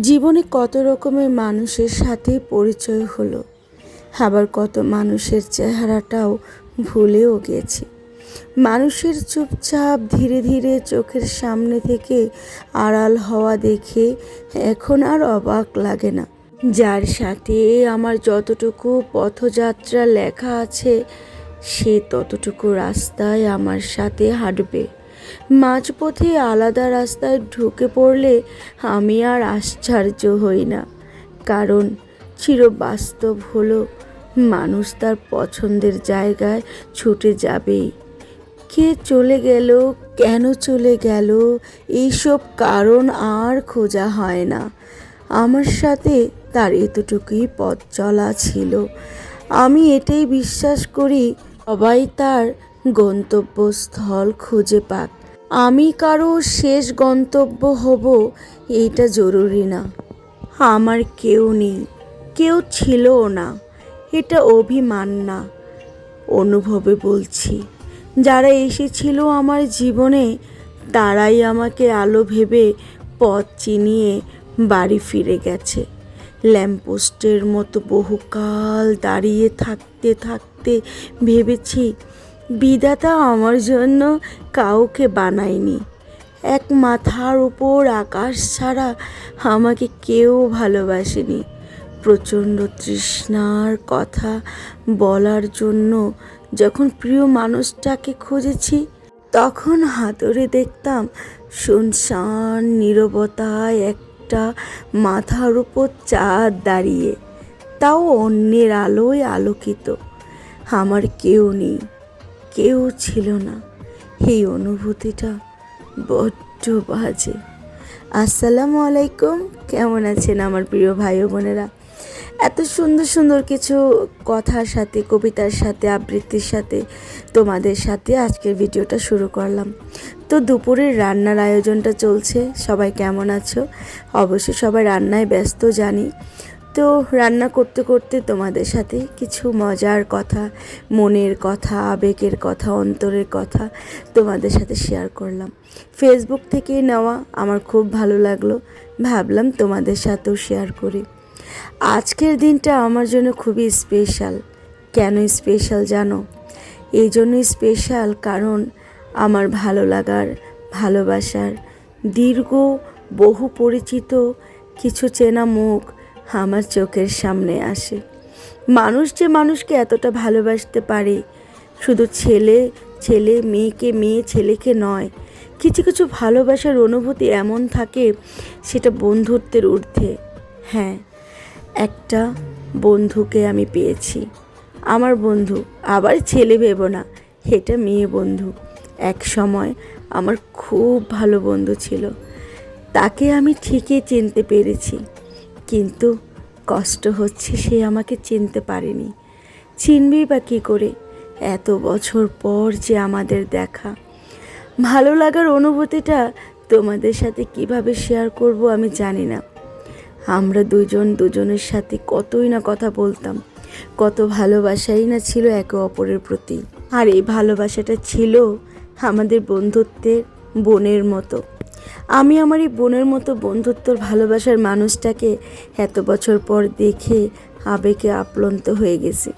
জীবনে কত রকমের মানুষের সাথে পরিচয় হলো। আবার কত মানুষের চেহারাটাও ভুলেও গেছি। মানুষের চুপচাপ ধীরে ধীরে চোখের সামনে থেকে আড়াল হওয়া দেখে এখন আর অবাক লাগে না। যার সাথে আমার যতটুকু পথযাত্রা লেখা আছে, সে ততটুকু রাস্তায় আমার সাথে হাঁটবে। মাঝপথে আলাদা রাস্তায় ঢুকে পড়লে আমি আর আশ্চর্য হই না। কারণ চিরবাস্তব হলো, মানুষ তার পছন্দের জায়গায় ছুটে যাবেই। কে চলে গেল, কেন চলে গেল, এইসব কারণ আর খোঁজা হয় না। আমার সাথে তার এতটুকুই পথ চলা ছিল। আমি এটাই বিশ্বাস করি, সবাই তার গন্তব্যস্থল খুঁজে পাক। আমি কারও শেষ গন্তব্য হব এইটা জরুরি না। আমার কেউ নেই, কেউ ছিলও না। এটা অভিমান না, অনুভবে বলছি। যারা এসেছিল আমার জীবনে, তারাই আমাকে আলো ভেবে পথ চিনিয়ে বাড়ি ফিরে গেছে। ল্যাম্পপোস্টের মতো বহুকাল দাঁড়িয়ে থাকতে থাকতে ভেবেছি বিধাতা আমার জন্য কাউকে বানায়নি। এক মাথার উপর আকাশ ছাড়া আমাকে কেউ ভালোবাসেনি। প্রচণ্ড তৃষ্ণার কথা বলার জন্য যখন প্রিয় মানুষটাকে খুঁজেছি, তখন হাতরে দেখতাম শুনশান নীরবতায় একটা মাথার উপর চাঁদ দাঁড়িয়ে, তাও অন্যের আলোয় আলোকিত। আমার কেউ নেই। কেউ ছিল না। এই অনুভূতিটা বড্ড বাজে। আসসালামু আলাইকুম। কেমন আছেন আমার প্রিয় ভাই বোনেরা? এত সুন্দর সুন্দর কিছু কথার সাথে, কবিতার সাথে, আবৃত্তির সাথে তোমাদের সাথে আজকের ভিডিওটা শুরু করলাম। তো দুপুরের রান্নার আয়োজনটা চলছে। সবাই কেমন আছো? অবশ্যই সবাই রান্নায় ব্যস্ত জানি। তো রান্না করতে করতে তোমাদের সাথে কিছু মজার কথা, মনের কথা, আবেগের কথা, অন্তরের কথা তোমাদের সাথে শেয়ার করলাম। ফেসবুক থেকে নেওয়া আমার খুব ভালো লাগল, ভাবলাম তোমাদের সাথেও শেয়ার করি। আজকের দিনটা আমার জন্য খুবই স্পেশাল কেন স্পেশাল জানো? এই জন্যই স্পেশাল কারণ আমার ভালো লাগার, ভালোবাসার, দীর্ঘ, বহু পরিচিত, কিছু চেনা মুখ আমার চোখের সামনে আসে। মানুষ যে মানুষকে এতটা ভালোবাসতে পারে, শুধু ছেলে ছেলে, মেয়েকে, মেয়ে, ছেলেকে নয়, কিছু কিছু ভালোবাসার অনুভূতি এমন থাকে, সেটা বন্ধুত্বের ঊর্ধ্বে। হ্যাঁ একটা বন্ধুকে আমি পেয়েছি। আমার বন্ধু, আবার ছেলে ভেবো না, এটা মেয়ে বন্ধু। এক সময় আমার খুব ভালো বন্ধু ছিল, তাকে আমি ঠিকই চিনতে পেরেছি। কিন্তু কষ্ট হচ্ছে সে আমাকে চিনতে পারেনি। চিনবি বা কী করে? এত বছর পর যে আমাদের দেখা। ভালো লাগার অনুভূতিটা তোমাদের সাথে কীভাবে শেয়ার করব আমি জানি না। আমরা দুজন দুজনের সাথে কতই না কথা বলতাম। কত ভালোবাসাই না ছিল একে অপরের প্রতি। আর এই ভালোবাসাটা ছিল আমাদের বন্ধুত্বের বোনের মতো। আমি আমার এই বোনের মতো বন্ধুত্বর ভালোবাসার মানুষটাকে এত বছর পর দেখে আবেগে আপ্লন্ত হয়ে গেছি।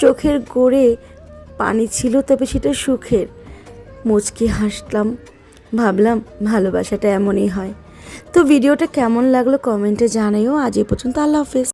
চোখের গোড়ে পানি ছিল, তবে সেটা সুখের। মুচকি হাসলাম, ভাবলাম ভালোবাসাটা এমনই হয়। তো ভিডিওটা কেমন লাগল কমেন্টে জানাইও। আজ এ পর্যন্ত আল্লাহ হাফেজ।